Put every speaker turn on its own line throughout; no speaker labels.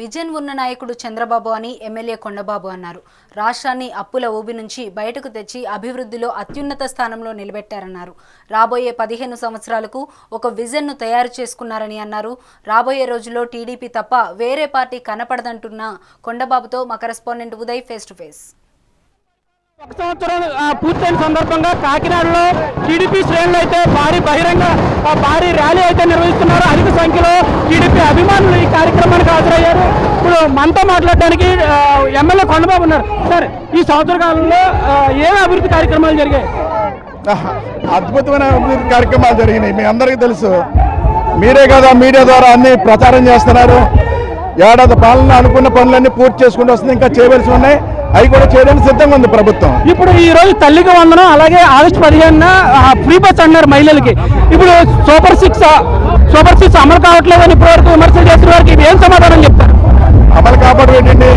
Vision ఉన్న నాయకుడు చంద్రబాబు అని ఎమ్మెల్యే కొండబాబు అన్నారు. రాష్ట్రాన్ని అప్పుల ఊబి నుంచి బయటకు తెచ్చి అభివృద్ధిలో అత్యున్నత స్థానంలో నిలబెట్టారన్నారు. రాబోయే పదిహేను సంవత్సరాలకు ఒక విజన్ను తయారు చేసుకున్నారని అన్నారు. రాబోయే రోజుల్లో టీడీపీ తప్ప వేరే పార్టీ కనపడదంటున్న కొండబాబుతో మా correspondent Uday face to face.
ఒక సంవత్సరం పూర్తయిన సందర్భంగా కాకినాడలో టీడీపీ శ్రేణులు అయితే భారీ బహిరంగ భారీ ర్యాలీ అయితే నిర్వహిస్తున్నారు. అధిక సంఖ్యలో టీడీపీ అభిమానులు ఈ కార్యక్రమానికి హాజరయ్యారు. ఇప్పుడు మనతో మాట్లాడడానికి ఎమ్మెల్యే కొండబాబు ఉన్నారు. సార్ ఈ సంవత్సర కాలంలో ఏమి ఏ అభివృద్ధి కార్యక్రమాలు జరిగాయి?
అద్భుతమైన అభివృద్ధి కార్యక్రమాలు జరిగినాయి. మీ అందరికీ తెలుసు. మీరే కదా మీడియా ద్వారా అన్ని ప్రచారం చేస్తున్నారు. ఏడాది పాలన అనుకున్న పనులన్నీ పూర్తి చేసుకుంటూ వస్తుంది. ఇంకా చేయవలసి ఉన్నాయి. అవి కూడా చేయడానికి సిద్ధంగా ఉంది ప్రభుత్వం.
ఇప్పుడు ఈ రోజు తల్లికి వందనం అలాగే ఆగస్టు పదిహేనున ఫ్రీ బస్ అన్నారు మహిళలకి. ఇప్పుడు సూపర్ సిక్స్ సూపర్ సిక్స్ అమలు కావట్లేదని ఇప్పటివరకు విమర్శలు చేసిన వారికి ఏం సమాధానం చెప్తారు?
అమలు కాపాడు ఏంటండి?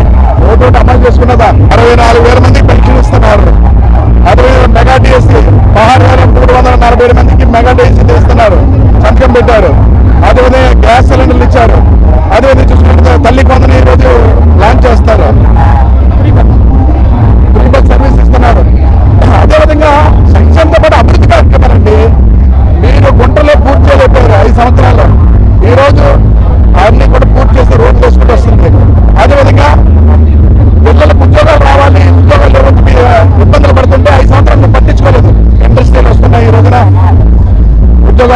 ఓటు అమలు చేసుకున్నదా? అరవై నాలుగు వేల మందికి పెన్షన్ ఇస్తున్నారు. అరవై మెగా డిఎస్సీ పదహారు వేల మూడు వందల నలభై మందికి మెగా డిఎస్సీ ఇస్తున్నారు సంతకం పెట్టారు. అదేవిధంగా గ్యాస్ సిలిండర్లు ఇచ్చారు.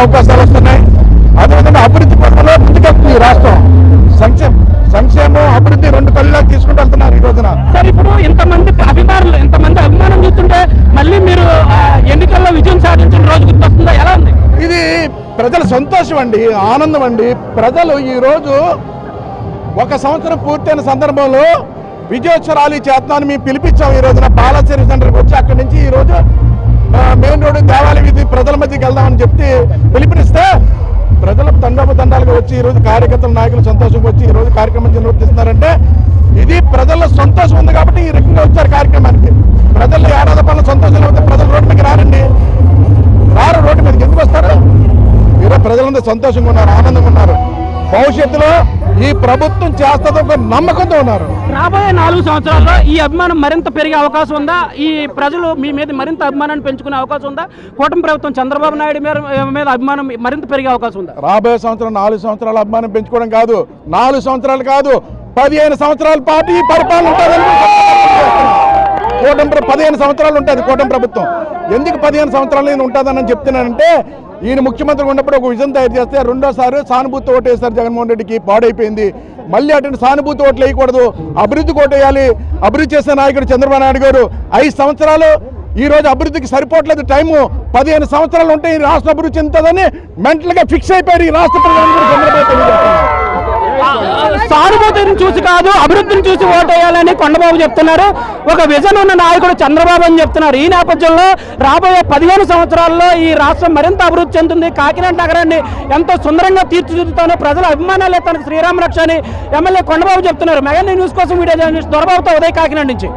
అవకాశాలు వస్తున్నాయి. అదేవిధంగా అభివృద్ధి పథకంలో ముందుకెళ్తుంది ఈ రాష్ట్రం. సంక్షేమం సంక్షేమం అభివృద్ధి రెండు కళ్ళలో తీసుకుంటూ వెళ్తున్నారు ఈ రోజున.
సార్ ఇప్పుడు ఇంతమంది అభిమానులు ఇంతమంది అభిమానం చూస్తుంటే మళ్ళీ మీరు ఎన్నికల్లో విజయం సాధించిన రోజు గుర్తొస్తుందా? ఎలా ఉంది?
ఇది ప్రజల సంతోషం అండి ఆనందం అండి. ప్రజలు ఈ రోజు ఒక సంవత్సరం పూర్తయిన సందర్భంలో విజయోత్సవాలు చేస్తున్నాను మేము పిలిపించాం ఈ రోజున. బాలా సర్వీస్ సెంటర్కి వచ్చి అక్కడి నుంచి ఈ రోజు ప్రజల వెళ్దామని చెప్పి పిలుపునిస్తే ప్రజల తండోప తండాలుగా వచ్చి ఈ రోజు కార్యకర్తల నాయకులు సంతోషంగా వచ్చి ఈ రోజు కార్యక్రమం నిర్వర్తిస్తున్నారంటే ఇది ప్రజల సంతోషం ఉంది కాబట్టి ఈ రకంగా వచ్చారు కార్యక్రమానికి. ప్రజలు ఏడాది పనులు సంతోషం లేకపోతే ప్రజలు రోడ్డు మీదకి రారండి. రారు రోడ్డు మీదకి ఎందుకు వస్తారు? ఈరోజు ప్రజలందరూ సంతోషంగా ఉన్నారు ఆనందంగా ఉన్నారు. భవిష్యత్తులో ఈ ప్రభుత్వం చేస్తుందో ఒక నమ్మకంతో ఉన్నారు.
రాబోయే నాలుగు సంవత్సరాల్లో ఈ అభిమానం మరింత పెరిగే అవకాశం ఉందా? ఈ ప్రజలు మీ మీద మరింత అభిమానాన్ని పెంచుకునే అవకాశం ఉందా? కూటమి ప్రభుత్వం చంద్రబాబు నాయుడు మీద మీద అభిమానం మరింత పెరిగే అవకాశం ఉందా?
రాబోయే సంవత్సరం నాలుగు సంవత్సరాల అభిమానం పెంచుకోవడం కాదు. నాలుగు సంవత్సరాలు కాదు పదిహేను సంవత్సరాల పాటు ఈ పరిపాలన ఉంటుంది కూటమి పదిహేను సంవత్సరాలు ఉంటుంది కూటమి ప్రభుత్వం. ఎందుకు పదిహేను సంవత్సరాలు నేను ఉంటుందని చెప్తున్నానంటే ఈయన ముఖ్యమంత్రి ఉన్నప్పుడు ఒక విజన్ తయారు చేస్తే రెండోసారి సానుభూతి ఓటు వేస్తారు జగన్మోహన్ రెడ్డికి పాడైపోయింది. మళ్ళీ అటువంటి సానుభూతి ఓట్లు వేయకూడదు. అభివృద్ధి ఓటు వేయాలి అభివృద్ధి చేసే నాయకుడు చంద్రబాబు నాయుడు గారు. ఐదు సంవత్సరాలు ఈ రోజు అభివృద్ధికి సరిపోవట్లేదు టైము. పదిహేను సంవత్సరాలు ఉంటే ఈ రాష్ట్ర అభివృద్ధి చెందుతుందని మెంటల్గా ఫిక్స్ అయిపోయారు ఈ రాష్ట్ర ప్రజలందరూ చంద్రబాబు
సానుభూతిని చూసి కాదు అభివృద్ధిని చూసి ఓటేయాలని కొండబాబు చెప్తున్నారు. ఒక విజన్ ఉన్న నాయకుడు చంద్రబాబు అని చెప్తున్నారు. ఈ నేపథ్యంలో రాబోయే పదిహేను సంవత్సరాల్లో ఈ రాష్ట్రం మరింత అభివృద్ధి చెందుతుంది. కాకినాడ నగరాన్ని ఎంతో సుందరంగా తీర్చిదిద్దుతాను ప్రజల అభిమానాలు ఎత్తాను శ్రీరామ రక్ష అని ఎమ్మెల్యే కొండబాబు చెప్తున్నారు. మెగా న్యూస్ కోసం వీడియో దొరబాబుతో ఉదయ్ కాకినాడ నుంచి.